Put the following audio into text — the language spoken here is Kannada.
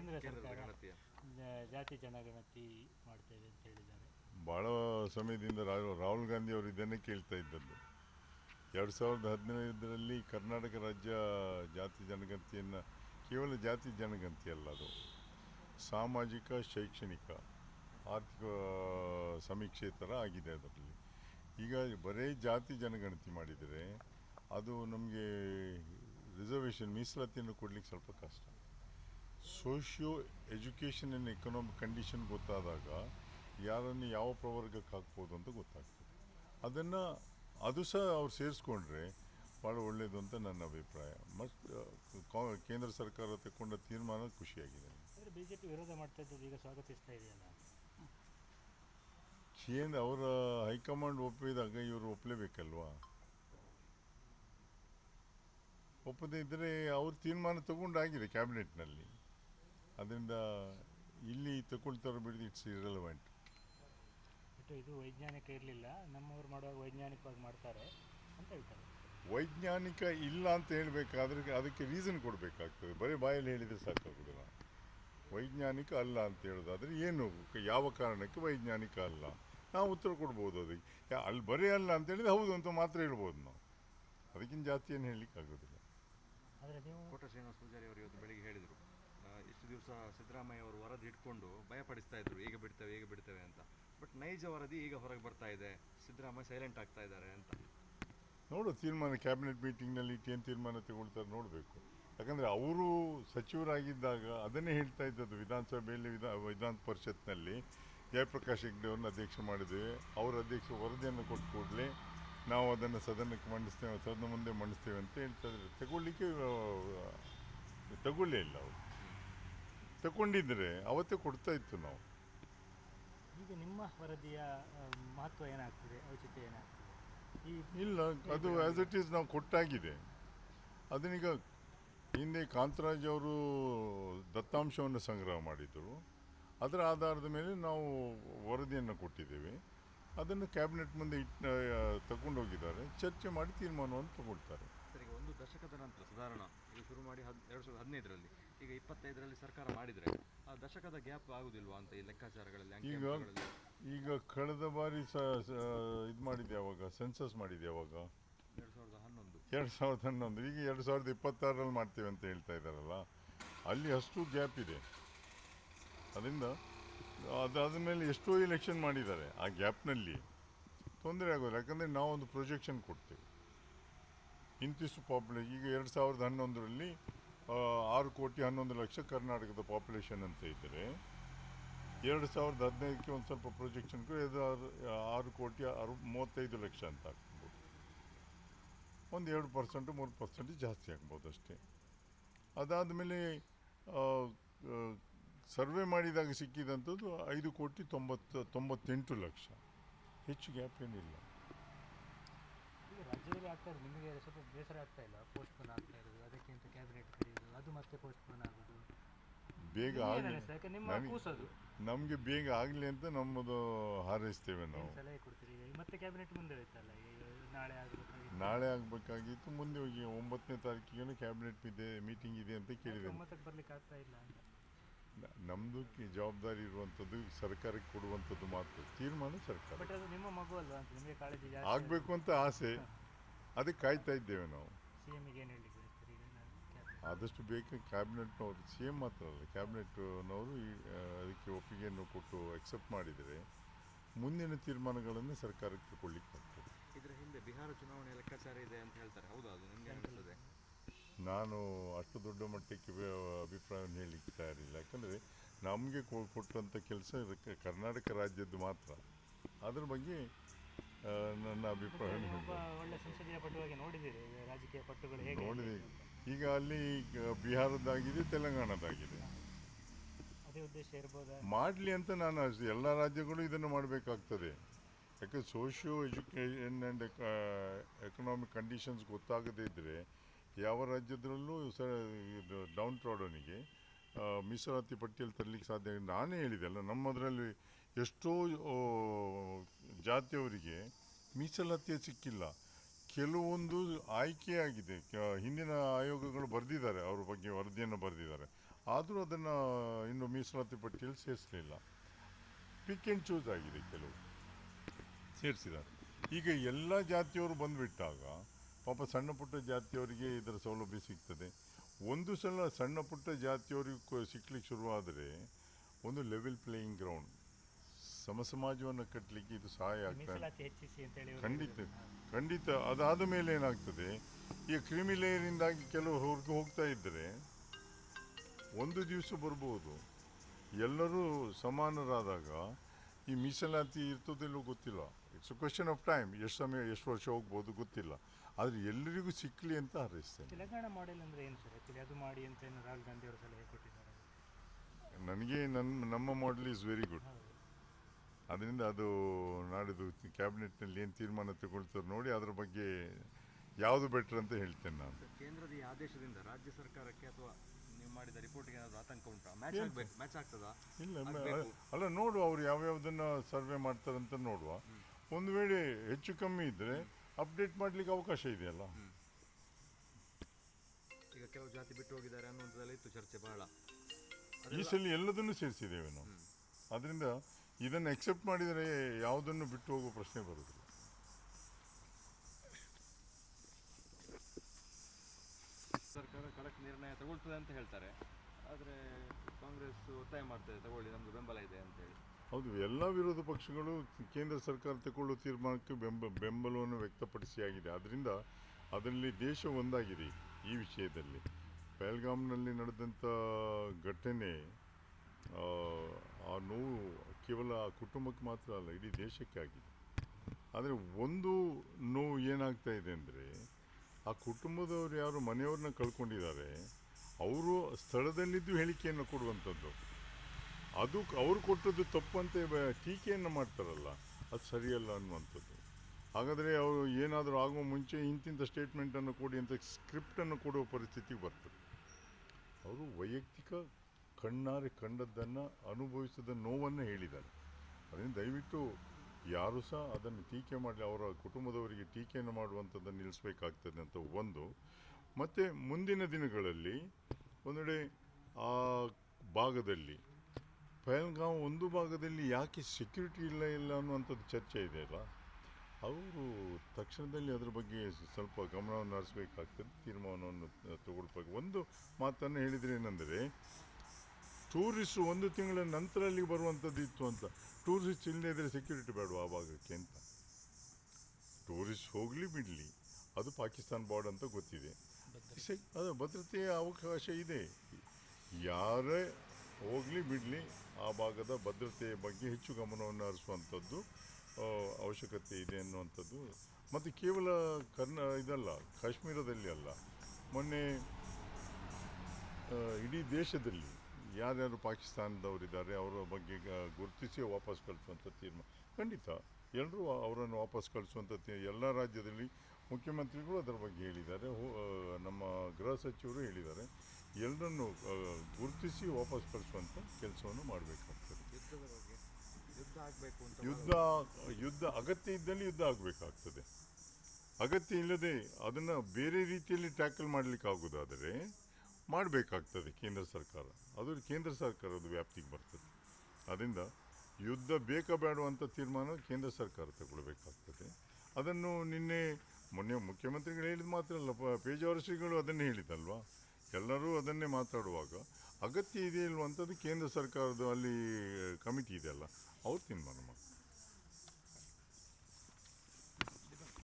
ಕೇಂದ್ರ ಸರ್ಕಾರ ಜಾತಿ ಜನಗಣತಿ ಮಾಡ್ತೇವೆ ಅಂತ ಹೇಳಿದ್ದಾರೆ. ಭಾಳ ಸಮಯದಿಂದ ರಾಹುಲ್ ಗಾಂಧಿ ಅವರು ಇದನ್ನೇ ಕೇಳ್ತಾ ಇದ್ದದ್ದು. ಎರಡು ಸಾವಿರದ ಹದಿನೈದರಲ್ಲಿ ಕರ್ನಾಟಕ ರಾಜ್ಯ ಜಾತಿ ಜನಗಣತಿಯನ್ನು ಕೇವಲ ಜಾತಿ ಜನಗಣತಿ ಅಲ್ಲ ಅದು. ಸಾಮಾಜಿಕ ಶೈಕ್ಷಣಿಕ ಆರ್ಥಿಕ ಸಮೀಕ್ಷೆ ಥರ ಆಗಿದೆ ಅದರಲ್ಲಿ. ಈಗ ಬರೀ ಜಾತಿ ಜನಗಣತಿ ಮಾಡಿದರೆ ಅದು ನಮಗೆ ರಿಸರ್ವೇಷನ್ ಮೀಸಲಾತಿಯನ್ನು ಕೊಡಲಿಕ್ಕೆ ಸ್ವಲ್ಪ ಕಷ್ಟ. Socio education and economic condition ಗೊತ್ತಾದಾಗ ಯಾರನ್ನು ಯಾವ ಪ್ರವರ್ಗಕ್ಕೆ ಹಾಕ್ಬೋದು ಅಂತ ಗೊತ್ತಾಗ್ತದೆ. ಅದನ್ನು ಅದು ಸಹ ಅವ್ರು ಸೇರಿಸ್ಕೊಂಡ್ರೆ ಭಾಳ ಒಳ್ಳೆಯದು ಅಂತ ನನ್ನ ಅಭಿಪ್ರಾಯ. ಮತ್ತು ಕೇಂದ್ರ ಸರ್ಕಾರ ತಗೊಂಡ ತೀರ್ಮಾನ ಖುಷಿಯಾಗಿದೆ. ಅಂದರೆ ಬಿ ಜೆ ಪಿ ವಿರೋಧ ಮಾಡ್ತಾ ಈಗ ಸ್ವಾಗತಿಸ್ತಾ ಇದೆಯಲ್ಲ ಕೇಂದ್ರ ಅವರ ಹೈಕಮಾಂಡ್ ಒಪ್ಪಿದಾಗ ಇವರು ಒಪ್ಪಲೇಬೇಕಲ್ವಾ ಒಪ್ಪದೇ ಇದ್ದರೆ ಅವ್ರ ತೀರ್ಮಾನ ತಗೊಂಡಾಗಿದೆ ಕ್ಯಾಬಿನೆಟ್ನಲ್ಲಿ. ಅದರಿಂದ ಇಲ್ಲಿ ತಗೊಳ್ತಾರೋ ಬಿಡಿದು ಇಟ್ಸ್ ಇರಲೆವೆಂಟ್ ಬಟ್ ಇದು ವೈಜ್ಞಾನಿಕ ಇರಲಿಲ್ಲ ನಮ್ಮವ್ರು ಮಾಡುವಾಗ ವೈಜ್ಞಾನಿಕವಾಗಿ ಮಾಡ್ತಾರೆ ಅಂತ ಹೇಳ್ತಾರೆ. ವೈಜ್ಞಾನಿಕ ಇಲ್ಲ ಅಂತ ಹೇಳಬೇಕಾದ್ರೆ ಅದಕ್ಕೆ ರೀಸನ್ ಕೊಡಬೇಕಾಗ್ತದೆ. ಬರೀ ಬಾಯಲ್ಲಿ ಹೇಳಿದರೆ ಸಾಕಾಗೋದಿಲ್ಲ ವೈಜ್ಞಾನಿಕ ಅಲ್ಲ ಅಂತ ಹೇಳೋದಾದ್ರೆ ಏನು ಯಾವ ಕಾರಣಕ್ಕೆ ವೈಜ್ಞಾನಿಕ ಅಲ್ಲ? ನಾವು ಉತ್ತರ ಕೊಡ್ಬೋದು ಅದಕ್ಕೆ. ಯಾ- ಅಲ್ಲಿ ಬರೀ ಅಲ್ಲ ಅಂತ ಹೇಳಿದ್ರೆ ಹೌದು ಅಂತ ಮಾತ್ರ ಹೇಳ್ಬೋದು ನಾವು. ಅದಕ್ಕಿಂತ ಜಾಸ್ತಿ ಏನು ಹೇಳಲಿಕ್ಕೆ ಆಗೋದಿಲ್ಲ ಆದರೆ ನೀವು ಕೋಟ ಶ್ರೀನಿವಾಸ ಪೂಜಾರಿ ಅವರು ಇವತ್ತು ಬೆಳಿಗ್ಗೆ ಹೇಳಿದರು. ಇಷ್ಟು ದಿವಸ ಸಿದ್ದರಾಮಯ್ಯ ಅವರು ವರದಿ ಇಟ್ಕೊಂಡು ಭಯಪಡಿಸ್ತಾ ಇದ್ರು ಈಗ ಬಿಡ್ತೇವೆ ಈಗ ಬಿಡ್ತೇವೆ ಅಂತ. ಬಟ್ ನೈಜ ವರದಿ ಈಗ ಹೊರಗೆ ಬರ್ತಾ ಇದೆ. ಸಿದ್ದರಾಮಯ್ಯ ಸೈಲೆಂಟ್ ಆಗ್ತಾ ಇದ್ದಾರೆ ಅಂತ. ನೋಡು, ತೀರ್ಮಾನ ಕ್ಯಾಬಿನೆಟ್ ಮೀಟಿಂಗ್ನಲ್ಲಿ ಏನು ತೀರ್ಮಾನ ತಗೊಳ್ತಾರೆ ನೋಡಬೇಕು. ಯಾಕಂದರೆ ಅವರು ಸಚಿವರಾಗಿದ್ದಾಗ ಅದನ್ನೇ ಹೇಳ್ತಾ ಇದ್ದದ್ದು ವಿಧಾನಸಭೆಯಲ್ಲಿ, ವಿಧಾ, ವಿಧಾನ ಪರಿಷತ್ನಲ್ಲಿ. ಜಯಪ್ರಕಾಶ್ ಹೆಗ್ಡೆ ಅವ್ರನ್ನ ಅಧ್ಯಕ್ಷ ಮಾಡಿದ್ದೇವೆ ಅವರ ಅಧ್ಯಕ್ಷ ವರದಿಯನ್ನು ಕೊಟ್ಟು ಕೂಡಲೇ ನಾವು ಅದನ್ನು ಸದನಕ್ಕೆ ಮಂಡಿಸ್ತೇವೆ, ಸದನ ಮುಂದೆ ಮಂಡಿಸ್ತೇವೆ ಅಂತ ಹೇಳ್ತಾ ಇದ್ದಾರೆ ತಗೊಳ್ಳಿಕ್ಕೆ ತಗೊಳ್ಳೇ ಇಲ್ಲ ಅವರು. ತಗೊಂಡಿದ್ರೆ ಅವತ್ತೇ ಕೊಡ್ತಾ ಇತ್ತು ನಾವು. ಈಗ ನಿಮ್ಮ ವರದಿಯ ಮಹತ್ವ ಏನಾಗ್ತದೆ? ಔಚಿತ್ಯ ಏನಾಗ್ತದೆ? ಈ ಇಲ್ಲ ಅದು ಆ್ಯಸ್ ಇಟ್ ಈಸ್ ನಾವು ಕೊಟ್ಟಾಗಿದೆ. ಅದನ್ನೀಗ ಹಿಂದೆ ಕಾಂತರಾಜ್ ಅವರು ದತ್ತಾಂಶವನ್ನು ಸಂಗ್ರಹ ಮಾಡಿದ್ದರು. ಅದರ ಆಧಾರದ ಮೇಲೆ ನಾವು ವರದಿಯನ್ನು ಕೊಟ್ಟಿದ್ದೇವೆ. ಅದನ್ನು ಕ್ಯಾಬಿನೆಟ್ ಮುಂದೆ ಇಟ್ಟು ತಗೊಂಡೋಗಿದ್ದಾರೆ. ಚರ್ಚೆ ಮಾಡಿ ತೀರ್ಮಾನವನ್ನು ತಗೊಳ್ತಾರೆ. ಸರಿ ಒಂದು ದಶಕದ ನಂತರ ಸಾಧಾರಣ ಇದು ಶುರು ಮಾಡಿ ಹದ್ ಎರಡು ಸಾವಿರದ ಹದಿನೈದರಲ್ಲಿ ಈಗ ಇಪ್ಪತ್ತೈದರಲ್ಲಿ ಸರ್ಕಾರ ಮಾಡಿದರೆ ಆ ದಶಕದ ಗ್ಯಾಪ್ ಆಗುದಿಲ್ವಾ ಅಂತ ಈ ಲೆಕ್ಕಾಚಾರಗಳಲ್ಲಿ ಈಗ ಅಂಕಿಅಂಶಗಳಲ್ಲಿ ಈಗ ಕಳೆದ ಬಾರಿ ಸ ಇದು ಮಾಡಿದೆ ಯಾವಾಗ ಸೆನ್ಸಸ್ ಮಾಡಿದೆ ಯಾವಾಗ ಎರಡು ಸಾವಿರದ ಹನ್ನೊಂದು. ಎರಡು ಸಾವಿರದ ಹನ್ನೊಂದು. ಈಗ ಎರಡು ಸಾವಿರದ ಇಪ್ಪತ್ತಾರರಲ್ಲಿ ಮಾಡ್ತೀವಿ ಅಂತ ಹೇಳ್ತಾ ಇದ್ದಾರಲ್ಲ ಅಲ್ಲಿ ಅಷ್ಟು ಗ್ಯಾಪ್ ಇದೆ. ಅದರಿಂದ ಅದಾದ ಮೇಲೆ ಎಷ್ಟೋ ಎಲೆಕ್ಷನ್ ಮಾಡಿದ್ದಾರೆ ಆ ಗ್ಯಾಪ್ನಲ್ಲಿ. ತೊಂದರೆ ಆಗೋದು ಯಾಕಂದರೆ ನಾವೊಂದು ಪ್ರೊಜೆಕ್ಷನ್ ಕೊಡ್ತೇವೆ. ಇಂತಿಷ್ಟು ಪಾಪ್ಯುಲೇಷನ್ ಈಗ ಎರಡು ಸಾವಿರದ ಹನ್ನೊಂದರಲ್ಲಿ ಆರು ಕೋಟಿ ಹನ್ನೊಂದು ಲಕ್ಷ ಕರ್ನಾಟಕದ ಪಾಪ್ಯುಲೇಷನ್ ಅಂತ ಇದ್ದರೆ ಎರಡು ಸಾವಿರದ ಹದಿನೈದಕ್ಕೆ ಒಂದು ಸ್ವಲ್ಪ ಪ್ರೊಜೆಕ್ಷನ್ ಇದು ಆರು ಆರು ಕೋಟಿ ಅರು ಮೂವತ್ತೈದು ಲಕ್ಷ ಅಂತ ಆಗ್ಬೋದು. ಒಂದು ಎರಡು ಪರ್ಸೆಂಟು ಮೂರು ಪರ್ಸೆಂಟ್ ಜಾಸ್ತಿ ಆಗ್ಬೋದು ಅಷ್ಟೇ. ಅದಾದಮೇಲೆ ಸರ್ವೆ ಮಾಡಿದಾಗ ಸಿಕ್ಕಿದಂಥದ್ದು ಐದು ಕೋಟಿ ತೊಂಬತ್ತು, ತೊಂಬತ್ತೆಂಟು ಲಕ್ಷ. ಹೆಚ್ಚು ಗ್ಯಾಪ್ ಏನಿಲ್ಲ. ರಾಜ್ಯದಲ್ಲಿ ಆಗ್ತಾ ಇರೋದು ನಿಮಗೆ ಸ್ವಲ್ಪ ಬೇಸರ ಆಗ್ತಾ ಇಲ್ಲ? ಪೋಸ್ಟ್ಪೋನ್ ಆಗ್ತಾ ಇರೋದು ಅದಕ್ಕೆ ಅಂತ ಕ್ಯಾಬಿನೆಟ್ ಕರೆಯೋದು ಅದು ಮತ್ತೆ ಪೋಸ್ಟ್ಪೋನ್ ಆಗೋದು? ಬೇಗ ಆಗಲಿ. ನಿಮ್ಮ ಕೂಸೋದು. ನಮಗೆ ಬೇಗ ಆಗಲಿ ಅಂತ ನಮ್ಮದು ಹಾರೈಸ್ತೇವೆ ನಾವು. ಸಲಹೆ ಕೊಡ್ತೀರಿ? ಮತ್ತೆ ಕ್ಯಾಬಿನೆಟ್ ಮುಂದೆ ಹೋಯ್ತಲ್ಲ ನಾಳೆ ಆಗಬೇಕಾಗಿತ್ತು. ನಾಳೆ ಆಗಬೇಕಾಗಿತ್ತು ಮುಂದೆ ಹೋಗಿ ಒಂಬತ್ತನೇ ತಾರೀಕಿಗೆ ಕ್ಯಾಬಿನೆಟ್ ಇದೆ ಮೀಟಿಂಗ್ ಇದೆ ಅಂತ ಕೇಳಿದೆ ಒಂಬತ್ತಕ್ಕೆ ಬರ್ಲಿಕ್ಕೆ ಆಗ್ತಾ ಇಲ್ಲ ಅಂತ? ನ- ನಮ್ದು ಕಿ- ಜವಾಬ್ದಾರಿ ಇರುವಂಥದ್ದು ಸರ್ಕಾರಕ್ಕೆ ಕೊಡುವಂಥದ್ದು ಮಾತ್ರ. ತೀರ್ಮಾನ ಸರ್ಕಾರ. ಬಟ್ ಅದು ನಿಮ್ಮ ಮಗು ಅಲ್ವಾ ಅಂತ ನಿಮಗೆ ಕಾಳಜಿ ಜಾಸ್ತಿ ಆಗಬೇಕು ಅಂತ ಆಸೆ. ಅದಕ್ಕೆ ಕಾಯ್ತಾ ಇದ್ದೇವೆ ನಾವು. ಸಿ ಎಮ್ಗೆ ಏನು ಹೇಳಲಿಕ್ಕೆ ಬಯಸ್ತೀರಿ ಈಗ ನಾನು ಕ್ಯಾಬಿನೆಟ್ ಆದಷ್ಟು ಬೇಗ ಕ್ಯಾಬಿನೆಟ್ನವರು ಸಿ ಎಂ ಮಾತ್ರ ಅಲ್ಲ ಕ್ಯಾಬಿನೆಟ್ನವರು ಈ, ಅದಕ್ಕೆ ಒಪ್ಪಿಗೆಯನ್ನು ಕೊಟ್ಟು ಅಕ್ಸೆಪ್ಟ್ ಮಾಡಿದರೆ ಮುಂದಿನ ತೀರ್ಮಾನಗಳನ್ನು ಸರ್ಕಾರಕ್ಕೆ ಕೊಡ್ಲಿಕ್ಕೆ ಆಗ್ತದೆ. ಇದರ ಹಿಂದೆ ಬಿಹಾರ ಚುನಾವಣೆ ಲೆಕ್ಕಾಚಾರ ಇದೆ ಅಂತ ಹೇಳ್ತಾರೆ. ಹೌದಾ ಅದು ನಿಮಗೆ ಅನಿಸ್ತದೆ ನಾನು ಅಷ್ಟು ದೊಡ್ಡ ಮಟ್ಟಕ್ಕೆ ಅಭಿಪ್ರಾಯವನ್ನು ಹೇಳಲಿಕ್ಕೆ ತಯಾರಿಲ್ಲ. ಯಾಕಂದರೆ ನಮಗೆ ಕೊಟ್ಟಂಥ ಕೆಲಸ ಕರ್ನಾಟಕ ರಾಜ್ಯದ್ದು ಮಾತ್ರ. ಅದ್ರ ಬಗ್ಗೆ ನನ್ನ ಅಭಿಪ್ರಾಯ ಒಳ್ಳೆ ಸಂಸದೀಯ ಪಟುವಾಗಿ ನೋಡಿದ್ದೀರಿ ಈಗ ರಾಜಕೀಯ ಪಟ್ಟುಗಳು ಹೇಗೆ? ನೋಡಿದೆ. ಈಗ ಅಲ್ಲಿ ಬಿಹಾರದ್ದಾಗಿದೆ ತೆಲಂಗಾಣದಾಗಿದೆ ಅದೇ ಉದ್ದೇಶ ಇರ್ಬೋದಾ? ಮಾಡಲಿ ಅಂತ ನಾನು ಎಲ್ಲ ರಾಜ್ಯಗಳು ಇದನ್ನು ಮಾಡಬೇಕಾಗ್ತದೆ. ಯಾಕೆ socio education and economic conditions ಗೊತ್ತಾಗದೇ ಇದ್ದರೆ ಯಾವ ರಾಜ್ಯದಲ್ಲೂ ಸ ಡೌನ್ ಟ್ರಾಡನಿಗೆ ಮೀಸಲಾತಿ ಪಟ್ಟಿಯಲ್ಲಿ ತರಲಿಕ್ಕೆ ಸಾಧ್ಯ. ನಾನೇ ಹೇಳಿದೆ ಅಲ್ಲ, ನಮ್ಮದರಲ್ಲಿ ಎಷ್ಟೋ ಜಾತಿಯವರಿಗೆ ಮೀಸಲಾತಿಯೇ ಸಿಕ್ಕಿಲ್ಲ. ಕೆಲವೊಂದು ಆಯ್ಕೆಯಾಗಿದೆ ಹಿಂದಿನ ಆಯೋಗಗಳು ಬರೆದಿದ್ದಾರೆ, ಅವ್ರ ಬಗ್ಗೆ ವರದಿಯನ್ನು ಬರೆದಿದ್ದಾರೆ. ಆದರೂ ಅದನ್ನು ಇನ್ನು ಮೀಸಲಾತಿ ಪಟ್ಟಿಯಲ್ಲಿ ಸೇರಿಸಲಿಲ್ಲ. ಪಿಕ್ ಆ್ಯಂಡ್ ಚೂಸ್ ಆಗಿದೆ ಕೆಲವು. ಸೇರಿಸಿದ್ದಾರೆ. ಈಗ ಎಲ್ಲ ಜಾತಿಯವರು ಬಂದುಬಿಟ್ಟಾಗ ಪಾಪ ಸಣ್ಣ ಪುಟ್ಟ ಜಾತಿಯವರಿಗೆ ಇದರ ಸೌಲಭ್ಯ ಸಿಗ್ತದೆ. ಒಂದು ಸಲ ಸಣ್ಣ ಪುಟ್ಟ ಜಾತಿಯವರಿಗೂ ಸಿಗ್ಲಿಕ್ಕೆ ಸಿಕ್ಲಿಕ್ಕೆ ಶುರುವಾದರೆ ಒಂದು ಲೆವೆಲ್ ಪ್ಲೇಯಿಂಗ್ ಗ್ರೌಂಡ್ ಸಮ ಸಮಾಜವನ್ನು ಕಟ್ಟಲಿಕ್ಕೆ ಇದು. ಸಹಾಯ ಆಗ್ತದೆ ಖಂಡಿತ ಖಂಡಿತ ಅದಾದ ಮೇಲೆ ಏನಾಗ್ತದೆ ಈಗ ಕ್ರಿಮಿ ಲೇಯರಿಂದಾಗಿ ಕೆಲವು ಹೊರಗೆ ಹೋಗ್ತಾ ಇದ್ದರೆ ಒಂದು ದಿವಸ ಬರ್ಬೋದು. ಎಲ್ಲರೂ ಸಮಾನರಾದಾಗ ಈ ಮೀಸಲಾತಿ ಇರ್ತದಿಲ್ಲೋ ಗೊತ್ತಿಲ್ಲ. It's a question of time ಎಷ್ಟು ಸಮಯ ಎಷ್ಟು ವರ್ಷ ಹೋಗ್ಬೋದು ಗೊತ್ತಿಲ್ಲ. ಆದರೆ ಎಲ್ಲರಿಗೂ ಸಿಕ್ಕಲಿ ಅಂತ ಹಾರೈಸ್ತೇನೆ. ತೆಲಂಗಾಣ ಮಾಡೆಲ್ ಅಂದ್ರೆ ಏನು ಸರ್? ಆ್ಯಕ್ಚುಲಿ ಅದು ಮಾಡಿ ಅಂತ ಏನು ರಾಹುಲ್ ಗಾಂಧಿ ಅವರು ಸಲಹೆ ಕೊಟ್ಟಿದ್ದಾರೆ. ನನಗೆ ನನ್ನ ನಮ್ಮ ಮಾಡೆಲ್ ಈಸ್ ವೆರಿ ಗುಡ್ ಅದರಿಂದ ಅದು ನಾಡಿದ್ದು ಕ್ಯಾಬಿನೆಟ್ನಲ್ಲಿ ಏನು ತೀರ್ಮಾನ ತಗೊಳ್ತಾರೆ ನೋಡಿ ಅದ್ರ ಬಗ್ಗೆ ಯಾವುದು ಬೆಟರ್ ಅಂತ ಹೇಳ್ತೇನೆ ನಾನು. ಕೇಂದ್ರದ ಈ ಆದೇಶದಿಂದ ರಾಜ್ಯ ಸರ್ಕಾರಕ್ಕೆ ಅಥವಾ ನೀವು ಮಾಡಿದ ರಿಪೋರ್ಟ್ಗೆ ಏನಾದರೂ ಆತಂಕ ಉಂಟಾ? ಮ್ಯಾಚ್ ಆಗಬೇಕು ಮ್ಯಾಚ್ ಆಗ್ತದಾ? ಇಲ್ಲ. ಅಲ್ಲ ನೋಡುವ ಅವ್ರು ಯಾವ್ಯಾವುದನ್ನು ಸರ್ವೆ ಮಾಡ್ತಾರಂತ ನೋಡುವ. ಒಂದು ವೇಳೆ ಹೆಚ್ಚು ಕಮ್ಮಿ ಇದ್ದರೆ ಅಪ್ಡೇಟ್ ಮಾಡಲಿಕ್ಕೆ ಅವಕಾಶ ಇದೆಯಲ್ಲ? ಈಗ ಕೆಲವು ಜಾತಿ ಬಿಟ್ಟು ಹೋಗಿದ್ದಾರೆ ಅನ್ನುವಂಥದ್ದೆಲ್ಲ ಇತ್ತು ಚರ್ಚೆ ಬಹಳ. ಈ ಸಲ ಎಲ್ಲದನ್ನು ಸೇರಿಸಿದ್ದೇವೆ ನಾವು. ಅದರಿಂದ ಇದನ್ನು ಎಕ್ಸೆಪ್ಟ್ ಮಾಡಿದರೆ ಯಾವುದನ್ನು ಬಿಟ್ಟು ಹೋಗೋ ಪ್ರಶ್ನೆ ಬರುತ್ತೆ ಸರ್ಕಾರ ಕರೆಕ್ಟ್ ನಿರ್ಣಯ ತಗೊಳ್ತದೆ ಅಂತ ಹೇಳ್ತಾರೆ. ಆದರೆ ಕಾಂಗ್ರೆಸ್ ಒತ್ತಾಯ ಮಾಡ್ತದೆ ತಗೊಳ್ಳಿ ನಮ್ದು ಬೆಂಬಲ ಇದೆ ಅಂತ ಹೇಳಿ. ಹೌದು ಎಲ್ಲ ವಿರೋಧ ಪಕ್ಷಗಳು ಕೇಂದ್ರ ಸರ್ಕಾರ ತಗೊಳ್ಳೋ ತೀರ್ಮಾನಕ್ಕೆ ಬೆಂಬ ಬೆಂಬಲವನ್ನು ವ್ಯಕ್ತಪಡಿಸಿ ಆಗಿದೆ ಆದ್ದರಿಂದ ಅದರಲ್ಲಿ ದೇಶ ಒಂದಾಗಿದೆ ಈ ವಿಷಯದಲ್ಲಿ. ಪೆಹಲ್ಗಾಮ್ನಲ್ಲಿ ನಡೆದಂಥ ಘಟನೆ ಆ, ಆ ನೋವು ಕೇವಲ ಆ ಕುಟುಂಬಕ್ಕೆ ಮಾತ್ರ ಅಲ್ಲ ಇಡೀ ದೇಶಕ್ಕೆ ಆಗಿದೆ. ಆದರೆ ಒಂದು ನೋವು ಏನಾಗ್ತಾ ಇದೆ ಅಂದರೆ ಆ ಕುಟುಂಬದವರು ಯಾರು ಮನೆಯವ್ರನ್ನ ಕಳ್ಕೊಂಡಿದ್ದಾರೆ ಅವರು ಸ್ಥಳದಲ್ಲಿದ್ದು ಹೇಳಿಕೆಯನ್ನು ಕೊಡುವಂಥದ್ದು. ಅದು ಅವರು ಕೊಟ್ಟದ್ದು ತಪ್ಪಂತೆ ಟೀಕೆಯನ್ನು ಮಾಡ್ತಾರಲ್ಲ, ಅದು ಸರಿಯಲ್ಲ ಅನ್ನುವಂಥದ್ದು. ಹಾಗಾದರೆ ಅವರು ಏನಾದರೂ ಆಗುವ ಮುಂಚೆ ಇಂತಿಂಥ ಸ್ಟೇಟ್ಮೆಂಟನ್ನು ಕೊಡಿ ಅಂತ ಸ್ಕ್ರಿಪ್ಟನ್ನು ಕೊಡುವ ಪರಿಸ್ಥಿತಿಗೆ ಬರ್ತದೆ. ಅವರು ವೈಯಕ್ತಿಕ ಕಣ್ಣಾರೆ ಕಂಡದ್ದನ್ನು ಅನುಭವಿಸಿದ ನೋವನ್ನು ಹೇಳಿದ್ದಾರೆ. ಅದರಿಂದ ದಯವಿಟ್ಟು ಯಾರು ಸಹ ಅದನ್ನು ಟೀಕೆ ಮಾಡಲಿ, ಅವರ ಕುಟುಂಬದವರಿಗೆ ಟೀಕೆಯನ್ನು ಮಾಡುವಂಥದ್ದನ್ನು ನಿಲ್ಲಿಸಬೇಕಾಗ್ತದೆ ಅಂತ ಒಂದು. ಮತ್ತು ಮುಂದಿನ ದಿನಗಳಲ್ಲಿ ಒಂದೆಡೆ ಆ ಭಾಗದಲ್ಲಿ ಪಹಲ್ಗಾಂವ್ ಒಂದು ಭಾಗದಲ್ಲಿ ಯಾಕೆ ಸೆಕ್ಯೂರಿಟಿ ಇಲ್ಲ ಇಲ್ಲ ಅನ್ನುವಂಥದ್ದು ಚರ್ಚೆ ಇದೆ ಅಲ್ಲ ಅವರು ತಕ್ಷಣದಲ್ಲಿ ಅದರ ಬಗ್ಗೆ ಸ್ವಲ್ಪ ಗಮನವನ್ನು ಹರಿಸಬೇಕಾಗ್ತದೆ ತೀರ್ಮಾನವನ್ನು ತಗೊಳ್ಬೇಕು. ಒಂದು ಮಾತನ್ನು ಹೇಳಿದರೆ ಏನಂದರೆ ಟೂರಿಸ್ಟ್ ಒಂದು ತಿಂಗಳ ನಂತರ ಅಲ್ಲಿಗೆ ಬರುವಂಥದ್ದು ಇತ್ತು ಅಂತ. ಟೂರಿಸ್ಟ್ ಇಲ್ಲದೇ ಇದ್ದರೆ ಸೆಕ್ಯೂರಿಟಿ ಬೇಡ ಆ ಭಾಗಕ್ಕೆ ಅಂತ. ಟೂರಿಸ್ಟ್ ಹೋಗಲಿ ಬಿಡಲಿ ಅದು ಪಾಕಿಸ್ತಾನ್ ಬಾರ್ಡ್ ಅಂತ ಗೊತ್ತಿದೆ. ಅದು ಭದ್ರತೆಯ ಅವಕಾಶ ಇದೆ. ಯಾರೇ ಹೋಗಲಿ ಬಿಡಲಿ, ಆ ಭಾಗದ ಭದ್ರತೆಯ ಬಗ್ಗೆ ಹೆಚ್ಚು ಗಮನವನ್ನು ಹರಿಸುವಂಥದ್ದು ಅವಶ್ಯಕತೆ ಇದೆ ಅನ್ನುವಂಥದ್ದು. ಮತ್ತು ಕೇವಲ ಕರ್ನ, ಇದಲ್ಲ, ಕಾಶ್ಮೀರದಲ್ಲಿ ಅಲ್ಲ, ಮೊನ್ನೆ ಇಡೀ ದೇಶದಲ್ಲಿ ಯಾರ್ಯಾರು ಪಾಕಿಸ್ತಾನದವರಿದ್ದಾರೆ, ಅವರ ಬಗ್ಗೆ ಗುರುತಿಸಿ ವಾಪಸ್ ಕಳಿಸುವಂಥ ತೀರ್ಮಾನ ಖಂಡಿತ ಎಲ್ಲರೂ ಅವರನ್ನು ವಾಪಸ್ ಕಳಿಸುವಂಥ ಎಲ್ಲ ರಾಜ್ಯದಲ್ಲಿ ಮುಖ್ಯಮಂತ್ರಿಗಳು ಅದರ ಬಗ್ಗೆ ಹೇಳಿದ್ದಾರೆ ನಮ್ಮ ಗೃಹ ಸಚಿವರು ಹೇಳಿದ್ದಾರೆ. ಎಲ್ಲರನ್ನು ಗುರುತಿಸಿ ವಾಪಸ್ ಕಳಿಸುವಂಥ ಕೆಲಸವನ್ನು ಮಾಡಬೇಕಾಗ್ತದೆ. ಯುದ್ಧ ಯುದ್ಧ ಅಗತ್ಯ ಇದ್ದಲ್ಲಿ ಯುದ್ಧ ಆಗಬೇಕಾಗ್ತದೆ. ಅಗತ್ಯ ಇಲ್ಲದೆ ಅದನ್ನು ಬೇರೆ ರೀತಿಯಲ್ಲಿ ಟ್ಯಾಕಲ್ ಮಾಡಲಿಕ್ಕೆ ಆಗೋದಾದರೆ ಮಾಡಬೇಕಾಗ್ತದೆ ಕೇಂದ್ರ ಸರ್ಕಾರ. ಅದು ಕೇಂದ್ರ ಸರ್ಕಾರದ ವ್ಯಾಪ್ತಿಗೆ ಬರ್ತದೆ. ಅದರಿಂದ ಯುದ್ಧ ಬೇಕಾ ಬೇಡುವಂಥ ತೀರ್ಮಾನ ಕೇಂದ್ರ ಸರ್ಕಾರ ತಗೊಳ್ಬೇಕಾಗ್ತದೆ. ಅದನ್ನು ನಿನ್ನೆ ಮೊನ್ನೆ ಮುಖ್ಯಮಂತ್ರಿಗಳು ಹೇಳಿದ ಮಾತ್ರ ಅಲ್ಲ ಪೇಜಾವರ ಶ್ರೀಗಳು ಅದನ್ನೇ ಹೇಳಿದಲ್ವಾ? ಎಲ್ಲರೂ ಅದನ್ನೇ ಮಾತಾಡುವಾಗ ಅಗತ್ಯ ಇದೆ ಇಲ್ವಂಥದ್ದು ಕೇಂದ್ರ ಸರ್ಕಾರದ ಅಲ್ಲಿ ಕಮಿಟಿ ಇದೆಯಲ್ಲ ಅವ್ರು ತೀರ್ಮಾನ ಮಾಡ್ತಾರೆ.